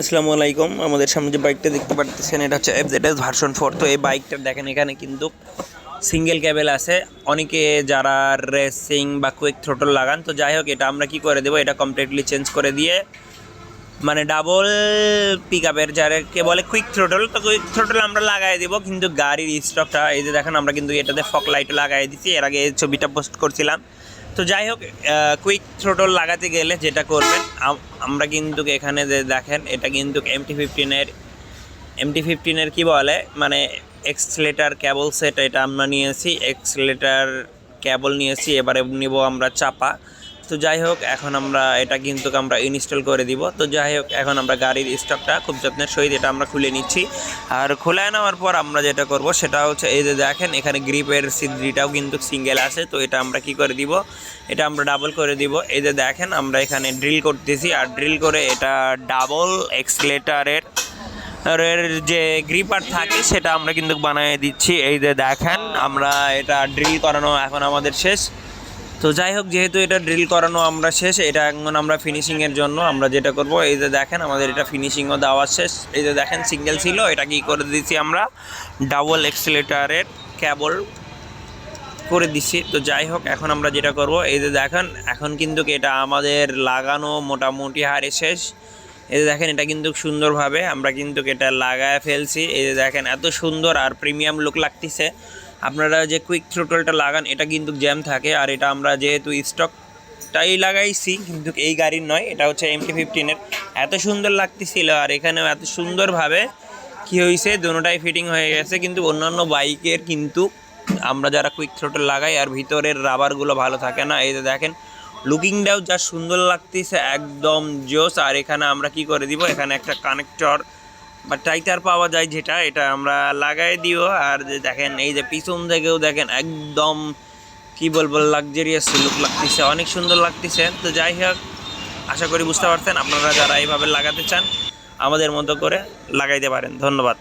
আসসালামু আলাইকুম। আমাদের সামনে যে বাইকটা দেখতে পাচ্ছেন এটা হচ্ছে এফজেডএস ভার্সন ফোর তো এই বাইকটা দেখেন, এখানে কিন্তু সিঙ্গেল ক্যাবেল আছে। অনেকে যারা রেসিং বা কুইক থ্রোটল লাগান, তো যাই হোক, এটা আমরা কি করে দেবো? এটা কমপ্লিটলি চেঞ্জ করে দিয়ে মানে ডাবল পিক আপের যারাকে বলে কুইক থ্রোটল তো কুইক থ্রোটল আমরা লাগাই দেবো, কিন্তু গাড়ির স্টকটা এই যে দেখেন, আমরা কিন্তু এটাতে ফক লাইট লাগাই দিচ্ছি। এর আগে ছবিটা পোস্ট করছিলাম। তো যাই হোক কুইক থ্রোটল লাগাতে গেলে যেটা করবেন আমরা কিন্তু এখানে যে দেখেন, এটা কিন্তু এমটি ফিফটিনের এমটি ফিফটিনের কী বলে মানে এক্সলেটার ক্যাবল সেট এটা আমরা নিয়েছি এক্সলেটার ক্যাবল নিয়েছি, এবারে নিব আমরা চাপা। তো যাই হোক, এখন আমরা এটা কিন্তু আমরা ইনস্টল করে দিব। তো যাই হোক, এখন আমরা গাড়ির স্টকটা খুব যত্নের সহিত এটা আমরা খুলে নিচ্ছি। আর খুলে নেওয়ার পর আমরা যেটা করব সেটা হচ্ছে, এই যে দেখেন, এখানে গ্রিপের সিদ্রিটাও কিন্তু সিঙ্গেল আছে। তো এটা আমরা কি করে দিব? এটা আমরা ডাবল করে দিব। এই যে দেখেন, আমরা এখানে ড্রিল করতেছি। আর ড্রিল করে এটা ডাবল এক্সলেটারের এর যে গ্রিপার থাকে, সেটা আমরা কিন্তু বানিয়ে দিচ্ছি। এই যে দেখেন, আমরা এটা ড্রিল করানো এখন আমাদের শেষ। তো যাই হোক, যেহেতু এটা ড্রিল করানো আমরা শেষ, এটা এখন আমরা ফিনিশিংয়ের জন্য আমরা যেটা করব, এই যে দেখেন আমাদের এটা ফিনিশিংও দেওয়া শেষ। এই যে দেখেন সিঙ্গেল ছিল, এটা কি করে দিচ্ছি আমরা? ডাবল এক্সেলেটারের ক্যাবল করে দিচ্ছি তো যাই হোক, এখন আমরা যেটা করব, এই যে দেখেন, এখন কিন্তু এটা আমাদের লাগানো মোটামুটি হারে শেষ। এই যে দেখেন, এটা কিন্তু সুন্দরভাবে আমরা কিন্তু এটা লাগায় ফেলছি। এই যে দেখেন, এত সুন্দর আর প্রিমিয়াম লুক লাগতেছে। আপনারা যে কুইক থ্রোটলটা লাগান, এটা কিন্তু জ্যাম থাকে। আর এটা আমরা যেহেতু স্টকটাই লাগাইছি, কিন্তু এই গাড়ির নয়, এটা হচ্ছে এমটি ফিফটিনের এত সুন্দর লাগতেছিল, আর এখানেও এত সুন্দরভাবে কি হয়েছে দুটোটাই ফিটিং হয়ে গেছে, কিন্তু অন্যান্য বাইকের কিন্তু আমরা যারা কুইক থ্রোটল লাগাই, আর ভিতরের রাবারগুলো ভালো থাকে না, এই যে দেখেন লুকিংটাও যা সুন্দর লাগতেছে, একদম জোস। আর এখানে আমরা কি করে দিব, এখানে একটা কানেক্টর বা টাইটার পাওয়া যায় যেটা, এটা আমরা লাগাই দিও। আর যে দেখেন, এই যে পিছন থেকেও দেখেন, একদম কি বলব লাক্সারিয়াস লুক লাগতেছে, অনেক সুন্দর লাগতেছে। তো যাই হোক, আশা করি বুঝতে পারছেন, আপনারা যারা এইভাবে লাগাতে চান, আমাদের মতো করে লাগাইতে পারেন। ধন্যবাদ।